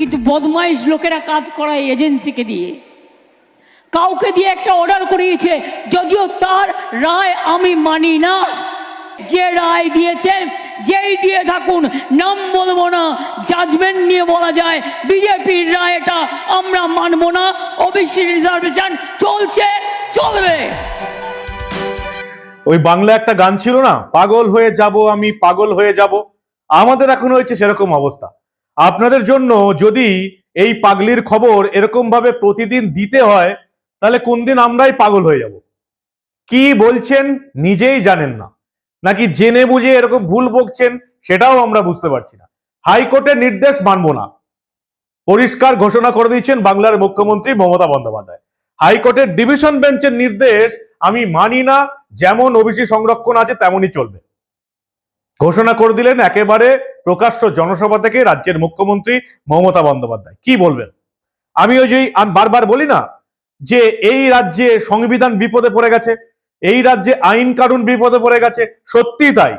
কিন্তু বদমাইশ লোকেরা কাজ করায় এজেন্সিকে দিয়ে। কাউকে দিয়ে একটা অর্ডার করিয়েছে, যদিও তার রায় আমি মানি না। যে রায় দিয়েছে, যেই দিয়ে থাকুন, নাম বলব না জাজমেন্ট নিয়ে বলা যায়, বিজেপির রায় এটা আমরা মানবো না ওবিসি রিজার্ভেশন চলছে, চলবে। ওই বাংলা একটা গান ছিল না, পাগল হয়ে যাব আমি, পাগল হয়ে যাব। আমাদের এখন হয়েছে সেরকম অবস্থা। আপনাদের জন্য যদি এই পাগলির খবর এরকম ভাবে প্রতিদিন দিতে হয়, তাহলে কোন দিন আমরাই পাগল হয়ে যাব? কি বলছেন নিজেই জানেন না। নাকি জেনে বুঝে এরকম ভুল বকছেন সেটাও আমরা বুঝতে পারছি না। হাইকোর্টের নির্দেশ মানব না। পরিষ্কার ঘোষণা করে দিয়েছেন বাংলার মুখ্যমন্ত্রী মমতা বন্দ্যোপাধ্যায়। হাইকোর্টের ডিভিশন বেঞ্চের নির্দেশ আমি মানি না, যেমন ওবিসি সংরক্ষণ আছে তেমনই চলবে। ঘোষণা করে দিলেন একেবারে প্রকাশ্য জনসভা থেকে রাজ্যের মুখ্যমন্ত্রী মমতা বন্দ্যোপাধ্যায়। কি বলবেন? আমি ওই যে বারবার বলি না যে এই রাজ্যে সংবিধান বিপদে পড়ে গেছে, এই রাজ্যে আইন কানুন বিপদে পড়ে গেছে সত্যি তাই।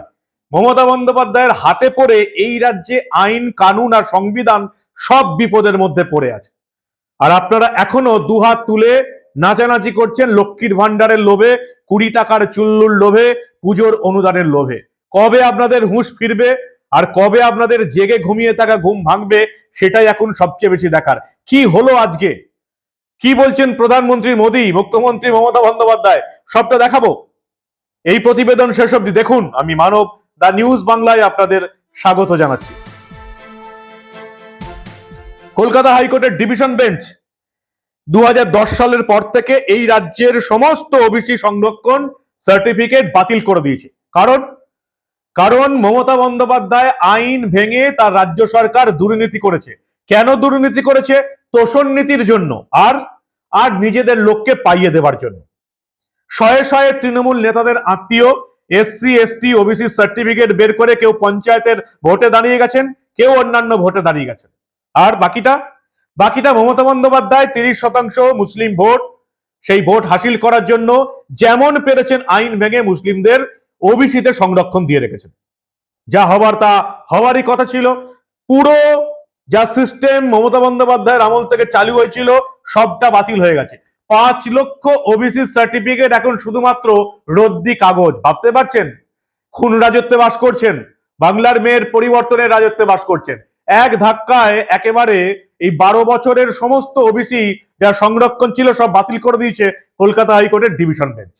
মমতা বন্দ্যোপাধ্যায়ের হাতে পড়ে এই রাজ্যে আইন, কানুন আর সংবিধান সব বিপদের মধ্যে পড়ে আছে। আর আপনারা এখনও দুহাত তুলে নাচানাচি করছেন লক্ষ্মীর ভান্ডারের লোভে, কুড়ি টাকার চুল্লুর লোভে, পুজোর অনুদানের লোভে। কবে আপনাদের হুঁশ ফিরবে? আর কবে আপনাদের জেগে ঘুমিয়ে থাকা ঘুম ভাঙবে সেটাই এখন সবচেয়ে বেশি দেখার। কি হলো আজকে? কি বলছেন প্রধানমন্ত্রী মোদী, মুখ্যমন্ত্রী মমতা বন্দ্যোপাধ্যায়? সবটা দেখাবো। এই প্রতিবেদন শেষ অব্দি দেখুন। আমি মানব, দা নিউজ বাংলায় আপনাদের স্বাগত জানাচ্ছি। কলকাতা হাইকোর্টের ডিভিশন বেঞ্চ দু হাজার দশ সালের পর থেকে এই রাজ্যের সমস্ত ওবিসি সংরক্ষণ সার্টিফিকেট বাতিল করে দিয়েছে। কারণ কারণ মমতা বন্দ্যোপাধ্যায় আইন ভেঙে তার রাজ্য সরকার দুর্নীতি করেছে। কেন দুর্নীতি করেছে? তোষণ নীতির জন্য আর আর নিজেদের লোককে পাইয়ে দেবার জন্য। শয়ে শয়ে তৃণমূল নেতাদের আত্মীয়, এসসি, এসটি, ওবিসি সার্টিফিকেট বের করে কেউ পঞ্চায়েতের ভোটে দাঁড়িয়ে গেছেন, কেউ অন্যান্য ভোটে দাঁড়িয়ে গেছেন। আর বাকিটা? বাকিটা মমতা বন্দ্যোপাধ্যায় তিরিশ শতাংশ মুসলিম ভোট, সেই ভোট হাসিল করার জন্য যেমন পেরেছেন আইন ভেঙে মুসলিমদের ওবিসিতে সংরক্ষণ দিয়ে রেখেছেন। যা হবার তা হওয়ারই কথা ছিল। পুরো যা সিস্টেম মমতা বন্দ্যোপাধ্যায়ের আমল থেকে চালু হয়েছিল, সবটা বাতিল হয়ে গেছে। পাঁচ লক্ষ ওবিসি সার্টিফিকেট এখন শুধুমাত্র রদ্দি কাগজ। ভাবতে পারছেন? খুন রাজত্বে বাস করছেন। বাংলার মেয়ের পরিবর্তনের রাজত্বে বাস করছেন। এক ধাক্কায় একেবারে এই বারো বছরের সমস্ত ওবিসি যা সংরক্ষণ ছিল সব বাতিল করে দিয়েছে কলকাতা হাইকোর্টের ডিভিশন বেঞ্চ।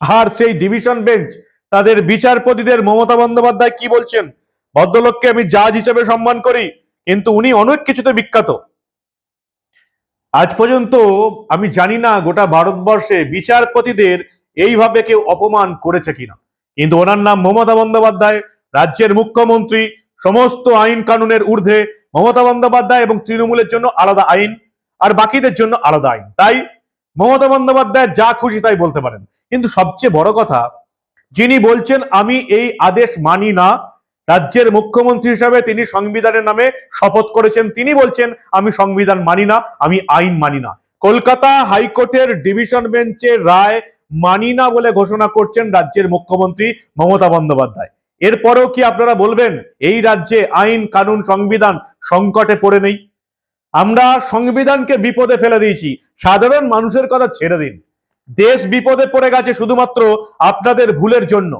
আর সেই ডিভিশন বেঞ্চ তাদের বিচারপতিদের মমতা বন্দ্যোপাধ্যায় কি বলছেন? ভদ্রলোককে আমি জাজ হিসেবে সম্মান করি, কিন্তু উনি অনেক কিছুতে বিখ্যাত। আজ পর্যন্ত আমি জানি না গোটা ভারতবর্ষে বিচারপতিদের এইভাবে কেউ অপমান করেছে কিনা। কিন্তু ওনার নাম মমতা বন্দ্যোপাধ্যায়, রাজ্যের মুখ্যমন্ত্রী, সমস্ত আইন কানুনের ঊর্ধ্বে মমতা বন্দ্যোপাধ্যায় এবং তৃণমূলের জন্য আলাদা আইন, আর বাকিদের জন্য আলাদা আইন। তাই মমতা বন্দ্যোপাধ্যায় যা খুশি তাই বলতে পারেন। কিন্তু সবচেয়ে বড় কথা, যিনি বলছেন, আমি এই আদেশ মানি না। রাজ্যের মুখ্যমন্ত্রী হিসাবে তিনি সংবিধানের নামে শপথ করেছেন। তিনি বলছেন, আমি সংবিধান মানি না, আমি আইন মানি না। কলকাতা হাইকোর্টের ডিভিশন বেঞ্চের রায় মানি না বলে ঘোষণা করছেন রাজ্যের মুখ্যমন্ত্রী মমতা বন্দ্যোপাধ্যায়। এরপরেও কি আপনারা বলবেন, এই রাজ্যে আইন, কানুন, সংবিধান সংকটে পড়ে নেই? আমরা সংবিধানকে বিপদে ফেলে দিয়েছি। সাধারণ মানুষের কথা ছেড়ে দিন। দেশ বিপদে পড়ে গেছে শুধুমাত্র আপনাদের ভুলের জন্য।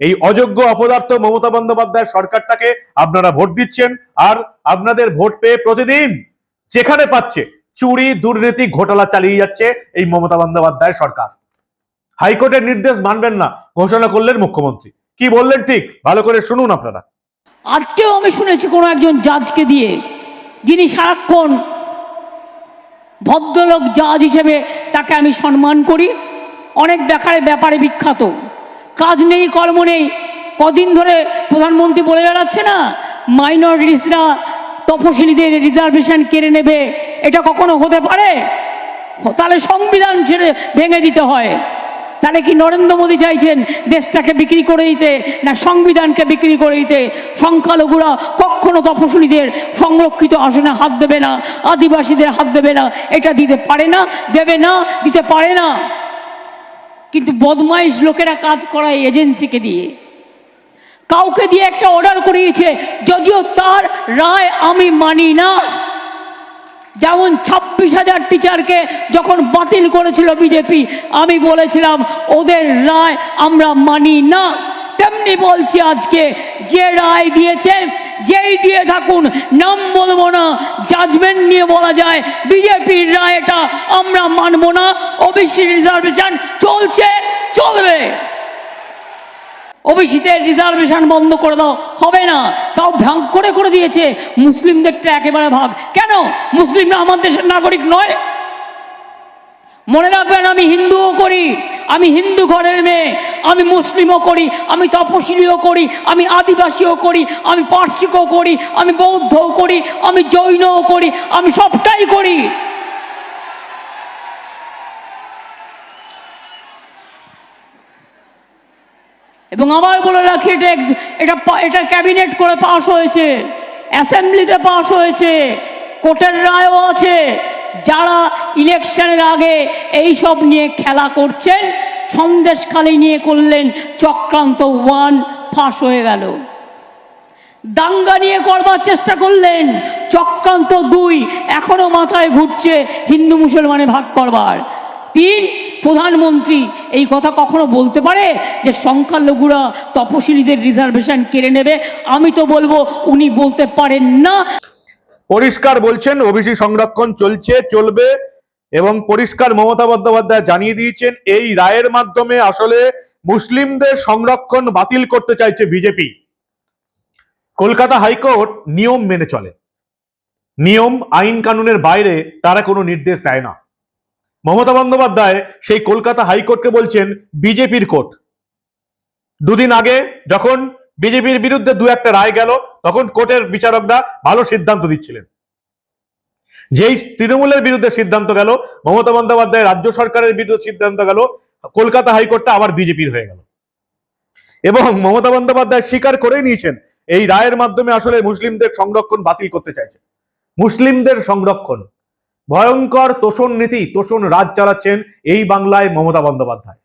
এই অযোগ্য অপদার্থ মমতা বন্দ্যোপাধ্যায় সরকারটাকে আপনারা ভোট দিচ্ছেন আর আপনাদের ভোট পেয়ে প্রতিদিন যেখানে পাচ্ছে চুরি, দুর্নীতি, ঘোটালা চালিয়ে যাচ্ছে এই মমতা বন্দ্যোপাধ্যায় সরকার। হাইকোর্টের নির্দেশ মানবেন না, ঘোষণা করলেন মুখ্যমন্ত্রী। কি বললেন ঠিক? ভালো করে শুনুন আপনারা। আজকেও আমি শুনেছি কোনো একজন জাজকে দিয়ে, যিনি সারাক্ষণ ভদ্রলোক জাজ হিসেবে তাকে আমি সম্মান করি। অনেক ব্যাপারে ব্যাপারে বিখ্যাত। কাজ নেই, কর্ম নেই। কদিন ধরে প্রধানমন্ত্রী বলে বেড়াচ্ছে না, মাইনরিটিসরা তপশিলীদের রিজার্ভেশন কেড়ে নেবে। এটা কখনো হতে পারে? তাহলে সংবিধান ছেড়ে ভেঙে দিতে হয়। তাহলে কি নরেন্দ্র মোদী চাইছেন দেশটাকে বিক্রি করে দিতে, না সংবিধানকে বিক্রি করে দিতে? সংখ্যালঘুরা কখনো তপশিলীদের সংরক্ষিত আসনে হাত দেবে না, আদিবাসীদের হাত দেবে না, এটা দিতে পারে না, দেবে না, দিতে পারে না। কিন্তু বদমাইশ লোকেরা কাজ করায় এজেন্সিকে দিয়ে। কাউকে দিয়ে একটা অর্ডার করিয়েছে, যদিও তার রায় আমি মানি না। যেমন ছাব্বিশ হাজার টিচারকে যখন বাতিল করেছিল বিজেপি আমি বলেছিলাম, ওদের রায় আমরা মানি না। তেমনি বলছি আজকে, যে রায় দিয়েছে যেই দিয়ে থাকুন, নাম বলব না জাজমেন্ট নিয়ে বলা যায়, বিজেপির রায় এটা, আমরা মানবো না ওবিসি রিজার্ভেশন চলছে, চলবে। ওবিসিতে রিজার্ভেশন বন্ধ করে দাও, হবে না, তাও ভাগ করে করে দিয়েছে, মুসলিমদেরটা একেবারে ভাগ। কেন? মুসলিমরা আমার দেশের নাগরিক নয়। মনে রাখবেন, আমি হিন্দুও করি, আমি হিন্দু ঘরের মেয়ে, আমি মুসলিমও করি, আমি তপশিলীও করি, আমি আদিবাসীও করি, আমি পার্সিকও করি, আমি বৌদ্ধও করি, আমি জৈনও করি, আমি সবটাই করি। এবং আবার বলে রাখি, এটা এটা এটা ক্যাবিনেট করে পাশ হয়েছে, অ্যাসেম্বলিতে পাশ হয়েছে কোর্টের রায়ও আছে, যারা ইলেকশনের আগে এই সব নিয়ে খেলা করছেন, সন্দেশখালি নিয়ে করলেন, চক্রান্ত ওয়ান ফাঁস হয়ে গেল। দাঙ্গা নিয়ে করবার চেষ্টা করলেন, চক্রান্ত দুই এখনও মাথায় ঘুরছে হিন্দু মুসলমানে ভাগ করবার। তিন, প্রধানমন্ত্রী, এই কথা কখনো বলতে পারে যে সংখ্যালঘুরা তপশিলীদের রিজার্ভেশন কেড়ে নেবে? আমি তো বলব, উনি বলতে পারেন না। পরিষ্কার বলছেন, ওবিসি সংরক্ষণ চলছে, চলবে। এবং পরিষ্কার মমতা বন্দ্যোপাধ্যায় জানিয়ে দিয়েছেন, এই রায়ের মাধ্যমে আসলে মুসলিমদের সংরক্ষণ বাতিল করতে চাইছে বিজেপি। কলকাতা হাইকোর্ট নিয়ম মেনে চলে। নিয়ম, আইন কানুনের বাইরে তারা কোনো নির্দেশ দেয় না। মমতা বন্দ্যোপাধ্যায় সেই কলকাতা হাইকোর্টকে বলছেন, বিজেপির কোর্ট। দুদিন আগে যখন বিজেপির বিরুদ্ধে দু একটা রায় গেল, তখন কোর্টের বিচারকরা ভালো সিদ্ধান্ত দিচ্ছিলেন। যেই তৃণমূলের বিরুদ্ধে সিদ্ধান্ত গেল, মমতা বন্দ্যোপাধ্যায় রাজ্য সরকারের বিরুদ্ধে সিদ্ধান্ত গেল, কলকাতা হাইকোর্টটা আবার বিজেপির হয়ে গেল। এবং মমতা বন্দ্যোপাধ্যায় স্বীকার করে নিয়েছেন, এই রায়ের মাধ্যমে আসলে মুসলিমদের সংরক্ষণ বাতিল করতে চাইছে। মুসলিমদের সংরক্ষণ, ভয়ঙ্কর তোষণ নীতি, তোষণ রাজ চালাচ্ছেন এই বাংলায় মমতা বন্দ্যোপাধ্যায়।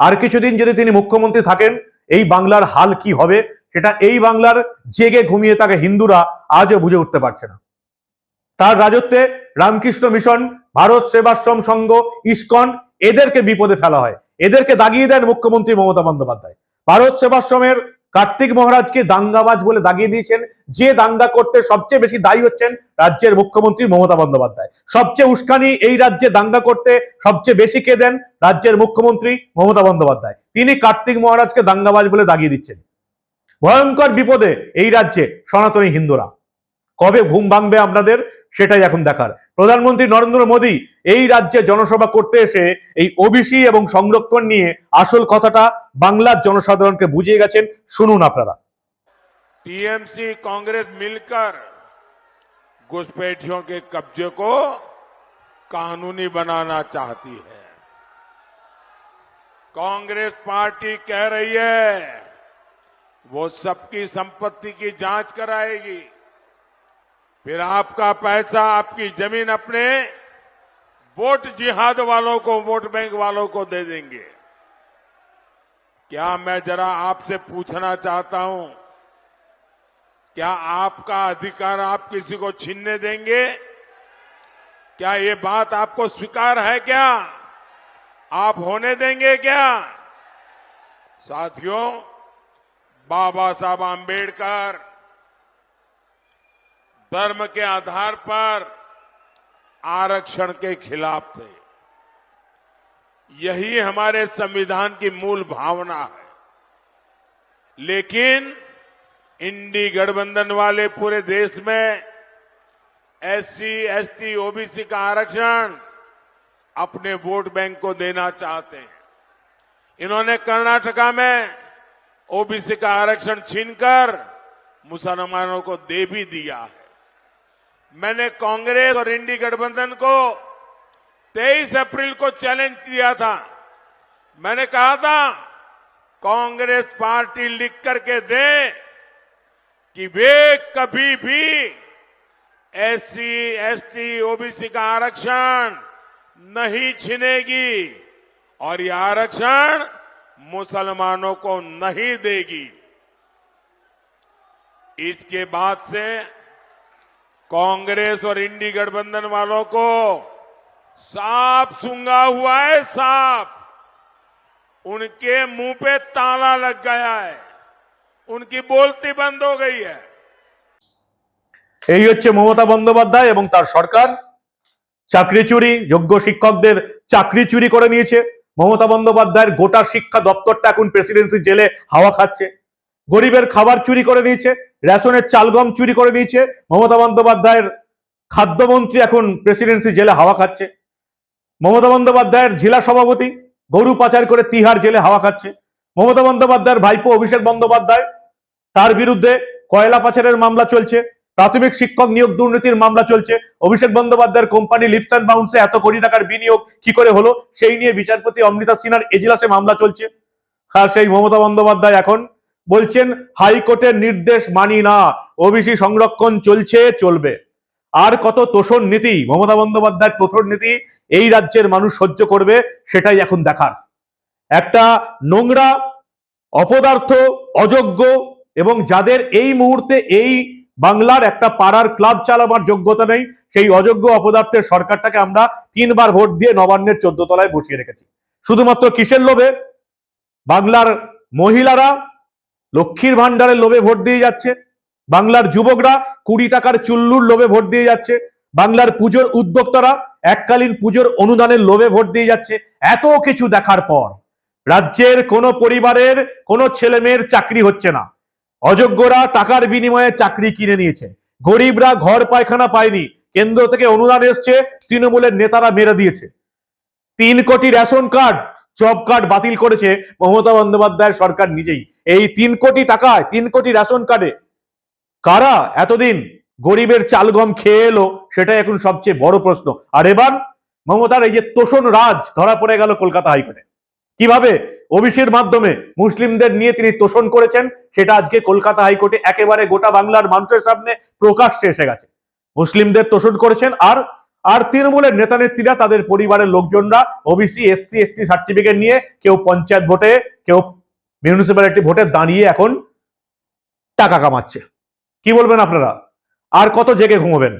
আর কিছুদিন যদি তিনি মুখ্যমন্ত্রী থাকেন, এই বাংলার হাল কি হবে, সেটা এই বাংলার জেগে ঘুমিয়ে তাকে হিন্দুরা আজও বুঝে উঠতে পারছে না। তার রাজত্বে রামকৃষ্ণ মিশন, ভারত সেবাশ্রম সংঘ, ইস্কন, এদেরকে বিপদে ফেলা হয়। এদেরকে দাগিয়ে দেন মুখ্যমন্ত্রী মমতা বন্দ্যোপাধ্যায়। ভারত সেবাশ্রমের কার্তিক মহারাজকে দাঙ্গাবাজ বলে দাগিয়ে দিয়েছেন। যে দাঙ্গা করতে সবচেয়ে বেশি দায়ী হচ্ছেন রাজ্যের মুখ্যমন্ত্রী মমতা বন্দ্যোপাধ্যায়। সবচেয়ে উস্কানি এই রাজ্যে দাঙ্গা করতে সবচেয়ে বেশি কে দেন? রাজ্যের মুখ্যমন্ত্রী মমতা বন্দ্যোপাধ্যায়। তিনি কার্তিক মহারাজকে দাঙ্গাবাজ বলে দাগিয়ে দিচ্ছেন। ভয়ঙ্কর বিপদে এই রাজ্যে সনাতনী হিন্দুরা। কবে ঘুম ভাঙবে আপনাদের সেটাই এখন দেখার প্রধানমন্ত্রী নরেন্দ্র মোদী এই রাজ্যে জনসভা করতে এসে এই ওবিসি এবং সংরক্ষণ নিয়ে আসল কথাটা বাংলার জনসাধারণকে বুঝিয়ে গেছেন শুনুন আপনারা टीएमसी कांग्रेस मिलकर घुसपैठियों के कब्जे को कानूनी बनाना चाहती है कांग्रेस पार्टी कह रही है वो सबकी संपत्ति की जांच कराएगी फिर आपका पैसा, आपकी ज़मीन अपने वोट जिहाद वालों को, वोट बैंक वालों को दे देंगे। क्या मैं जरा आपसे पूछना चाहता हूँ, क्या आपका अधिकार आप किसी को छीनने देंगे? क्या ये बात आपको स्वीकार है क्या? आप होने देंगे क्या? साथियों, बाबा साहब आम्बेडकर धर्म के आधार पर आरक्षण के खिलाफ थे। यही हमारे संविधान की मूल भावना है। लेकिन इंडी गठबंधन वाले पूरे देश में एससी, एसटी, ओबीसी का आरक्षण अपने वोट बैंक को देना चाहते हैं। इन्होंने कर्नाटका में ओबीसी का आरक्षण छीनकर मुसलमानों को दे भी दिया है। मैंने कांग्रेस और इंडी गठबंधन को 23 अप्रैल को चैलेंज किया था। मैंने कहा था कांग्रेस पार्टी लिख करके दे कि वे कभी भी एससी, एसटी, ओबीसी का आरक्षण नहीं छीनेगी और ये आरक्षण मुसलमानों को नहीं देगी। इसके बाद से कांग्रेस और इंडी गठबंधन वालों को सांप सूंघा हुआ है सांप उनके मुंह पे ताला लग गया है उनकी बोलती बंद हो गई है এই হচ্ছে মমতা বন্দ্যোপাধ্যায় এবং তার সরকার চাকরি চুরি যোগ্য শিক্ষকদের চাকরি চুরি করে নিয়েছে মমতা বন্দ্যোপাধ্যায়ের গোটা শিক্ষা দপ্তরটা এখন প্রেসিডেন্সি জেলে হাওয়া খাচ্ছে গরিবের খাবার চুরি করে নিয়েছে রেশনের চালগম চুরি করে নিয়েছে মমতা বন্দ্যোপাধ্যায়ের খাদ্যমন্ত্রী এখন প্রেসিডেন্সি জেলে হাওয়া খাচ্ছে। মমতা বন্দ্যোপাধ্যায়ের জেলা সভাপতি গরু পাচার করে তিহার জেলে হাওয়া খাচ্ছে। মমতা বন্দ্যোপাধ্যায়ের ভাইপো অভিষেক বন্দ্যোপাধ্যায়, তার বিরুদ্ধে কয়লা পাচারের মামলা চলছে, প্রাথমিক শিক্ষক নিয়োগ দুর্নীতির মামলা চলছে। অভিষেক বন্দ্যোপাধ্যায়ের কোম্পানি অ্যান্ড বাউন্সে এত কোটি টাকার বিনিয়োগ কি করে হলো, সেই নিয়ে বিচারপতি অমৃতা সিনহার এজলাসে মামলা চলছে। আর সেই মমতা বন্দ্যোপাধ্যায় এখন বলছেন, হাইকোর্টের নির্দেশ মানি না ওবিসি সংরক্ষণ চলছে, চলবে। আর কত তোষণ নীতি, মমতা বন্দ্যোপাধ্যায়ের তোষণ নীতি, এই রাজ্যের মানুষ সহ্য করবে, সেটাই এখন দেখার। একটা নোংরা, অপদার্থ, অযোগ্য এবং যাদের এই মুহূর্তে এই বাংলার একটা পাড়ার ক্লাব চালাবার যোগ্যতা নেই, সেই অযোগ্য অপদার্থের সরকারটাকে আমরা তিনবার ভোট দিয়ে নবান্নের চোদ্দ তলায় বসিয়ে রেখেছি। শুধুমাত্র কিসের লোভে? বাংলার মহিলারা লক্ষ্মীর ভান্ডারের লোভে ভোট দিয়ে যাচ্ছে। বাংলার যুবকরা কুড়ি টাকার চুল্লুর লোভে ভোট দিয়ে যাচ্ছে। বাংলার পুজোর উদ্যোক্তারা এককালীন পুজোর অনুদানের লোভে ভোট দিয়ে যাচ্ছে। এত কিছু দেখার পর রাজ্যের কোনো পরিবারের কোনো ছেলে মেয়ের চাকরি হচ্ছে না। অযোগ্যরা টাকার বিনিময়ে চাকরি কিনে নিয়েছে। গরিবরা ঘর পায়খানা পায়নি। কেন্দ্র থেকে অনুদান এসছে, তৃণমূলের নেতারা মেরে দিয়েছে। তিন কোটি রেশন কার্ড, জব কার্ড বাতিল করেছে মমতা বন্দ্যোপাধ্যায়ের সরকার নিজেই। এই তিন কোটি টাকায়, তিন কোটি রেশন কার্ডে কারা এতদিন গরিবের চাল গম খেয়ে এলো, সেটাই এখন সবচেয়ে বড় প্রশ্ন। আর এবার মমতার এই যে তোষণ রাজ ধরা পড়ে গেল কলকাতা হাইকোর্টে। কীভাবে? ওবিসির মাধ্যমে মুসলিমদের নিয়ে তিনি তোষণ করেছেন, সেটা আজকে কলকাতা হাইকোর্টে একেবারে গোটা বাংলার মানুষের সামনে প্রকাশ্যে এসে গেছে। মুসলিমদের তোষণ করেছেন, আর আর তৃণমূলের নেতা নেত্রীরা তাদের পরিবারের লোকজনরা ওবিসি এসসি এসটি সার্টিফিকেট নিয়ে কেউ পঞ্চায়েত ভোটে, কেউ মিউনিসিপ্যালিটি ভোটে দাঁড়িয়ে এখন টাকা কামাচ্ছে। কি বলবেন আপনারা? আর কত জেগে ঘুমোবেন?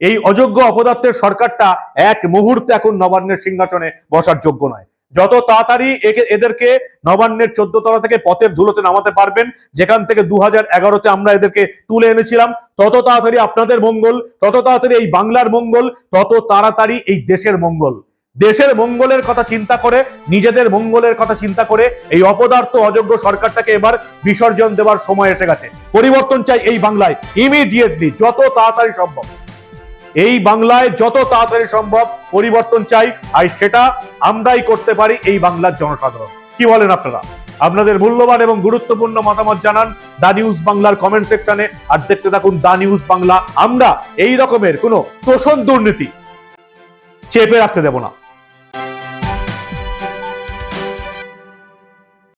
এই অযোগ্য অপদার্থের সরকারটা এক মুহূর্তে এখন নবান্নের সিংহাসনে বসার যোগ্য নয়। যত তাড়াতাড়ি এদেরকে নবান্নের চোদ্দ তলা থেকে পথের ধুলোতে নামাতে পারবেন, যেখান থেকে দু হাজার এগারোতে আমরা এদেরকে তুলে এনেছিলাম, তত তাড়াতাড়ি আপনাদের মঙ্গল, তত তাড়াতাড়ি এই বাংলার মঙ্গল, তত তাড়াতাড়ি এই দেশের মঙ্গল। দেশের মঙ্গলের কথা চিন্তা করে, নিজেদের মঙ্গলের কথা চিন্তা করে, এই অপদার্থ, অযোগ্য সরকারটাকে এবার বিসর্জন দেওয়ার সময় এসে গেছে। পরিবর্তন চাই এই বাংলায় ইমিডিয়েটলি যত তাড়াতাড়ি সম্ভব। এই বাংলায় যত তাড়াতাড়ি সম্ভব পরিবর্তন চাই, আর সেটা আমরাই করতে পারি এই বাংলার জনসাধারণ। কি বলেন আপনারা? আপনাদের মূল্যবান এবং গুরুত্বপূর্ণ মতামত জানান দা নিউজ বাংলার কমেন্ট সেকশনে আর দেখতে থাকুন দা নিউজ বাংলা। আমরা এই রকমের কোনো তোষণ দুর্নীতি চেপে রাখতে দেব না।